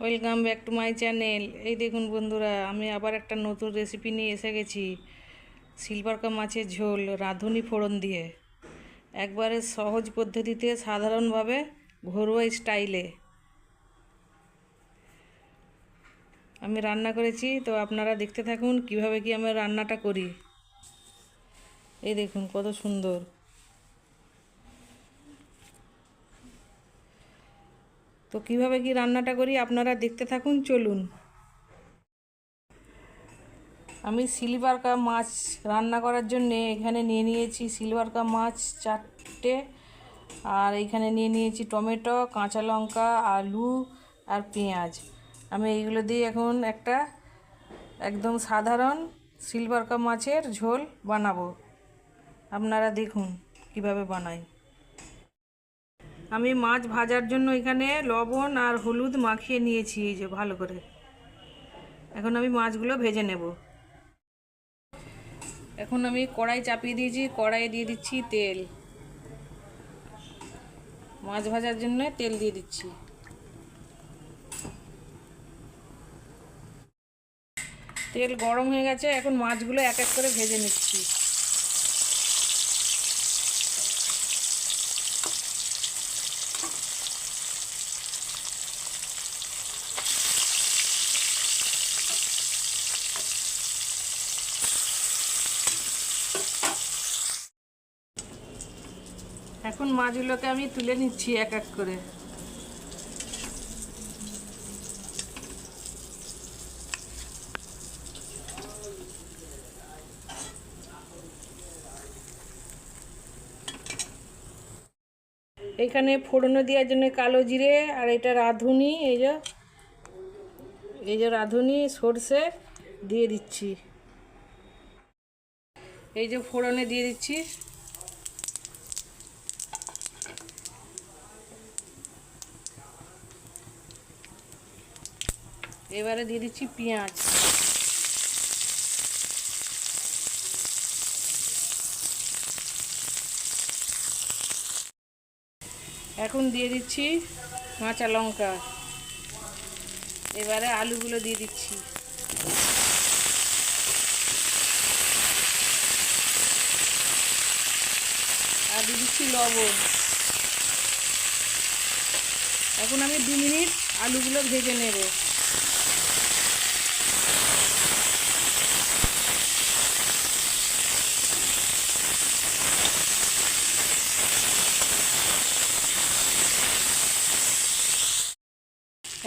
Welcome back to my channel. এই দেখুন বন্ধুরা, আমি আবার একটা নতুন রেসিপি নিয়ে এসে গেছি। সিলভারকা মাছের ঝোল, রাঁধুনি ফোড়ন দিয়ে। একবারে সহজ পদ্ধতিতে, সাধারণভাবে, ঘরোয়া স্টাইলে আমি রান্না করেছি, তো আপনারা দেখতে থাকুন কীভাবে কি আমি রান্নাটা করি। এই দেখুন কত সুন্দর। তো কীভাবে কি রান্নাটা করি আপনারা দেখতে থাকুন, চলুন। আমি সিলভার কাপ মাছ রান্না করার জন্য এখানে নিয়ে নিয়েছি সিলভার কাপ মাছ চারটে, আর এখানে নিয়ে নিয়েছি টমেটো, কাঁচা লঙ্কা, আলু, আর পেঁয়াজ। আমি এইগুলো দিয়ে এখন একটা একদম সাধারণ সিলভার কাপ মাছের ঝোল বানাবো। আপনারা দেখুন কীভাবে বানাই। আমি মাছ ভাজার জন্য এখানে লবণ আর হলুদ মাখিয়ে নিয়েছি, এই যে ভালো করে। এখন আমি মাছগুলো ভেজে নেব। এখন আমি কড়াই চাপিয়ে দিয়েছি কড়াই দিয়ে দিচ্ছি তেল। মাছ ভাজার জন্য তেল দিয়ে দিচ্ছি। তেল গরম হয়ে গেছে, এখন মাছগুলো এক এক করে ভেজে নিচ্ছি। এখন মাছগুলোকে আমি তুলে নিচ্ছি এক এক করে। এখানে ফোড়নো দেওয়ার জন্য কালো জিরে আর এটা রাঁধুনি, এই যে এই যে রাঁধুনি, সর্ষে দিয়ে দিচ্ছি। এই যে ফোড়নে দিয়ে দিচ্ছি। এবারে দিয়ে দিচ্ছি পেঁয়াজ। এখন দিয়ে দিচ্ছি কাঁচা লঙ্কা। এবারে আলুগুলো দিয়ে দিচ্ছি। আর দিয়ে দিচ্ছি লবণ। এখন আমি দু মিনিট আলুগুলো ভেজে নেব।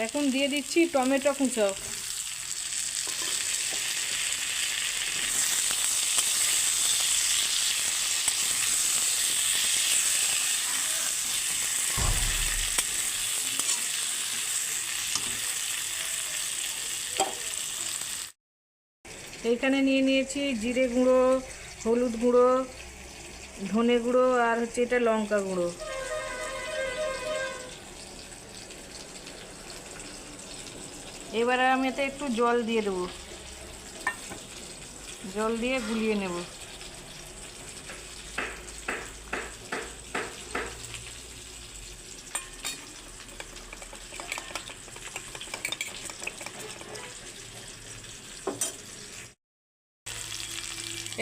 এখন দিয়ে দিচ্ছি টমেটো কুচো। এইখানে নিয়ে নিয়েছি জিরে গুঁড়ো, হলুদ গুঁড়ো, ধনে গুঁড়ো আর হচ্ছে এটা লঙ্কা গুঁড়ো। এবারে আমি এতে একটু জল দিয়ে দেবো। জল দিয়ে গুলিয়ে নেব।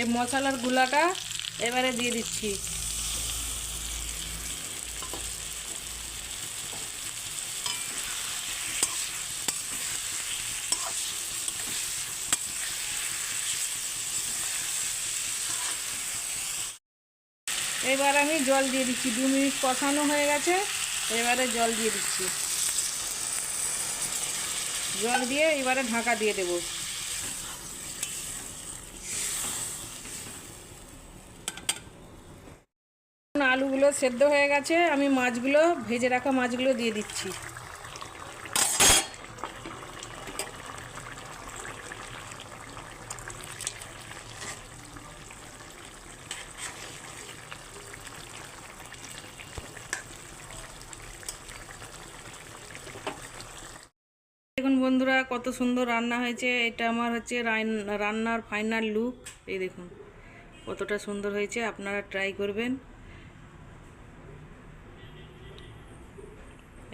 এই মশলার গুলাটা এবারে দিয়ে দিচ্ছি। এবার আমি জল দিয়ে দিচ্ছি, দু মিনিট কষানো হয়ে গেছে, এবারে জল দিয়ে দিচ্ছি। জল দিয়ে এবারে ঢাকা দিয়ে দেব। আলুগুলো সেদ্ধ হয়ে গেছে, আমি মাছগুলো, ভেজে রাখা মাছগুলো দিয়ে দিচ্ছি। দেখুন বন্ধুরা, কত সুন্দর রান্না হয়েছে। এটা আমার হচ্ছে রান্নার ফাইনাল লুক এই দেখুন, কতটা সুন্দর হয়েছে, আপনারা ট্রাই করবেন।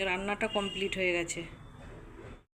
রান্নাটা কমপ্লিট হয়ে গেছে।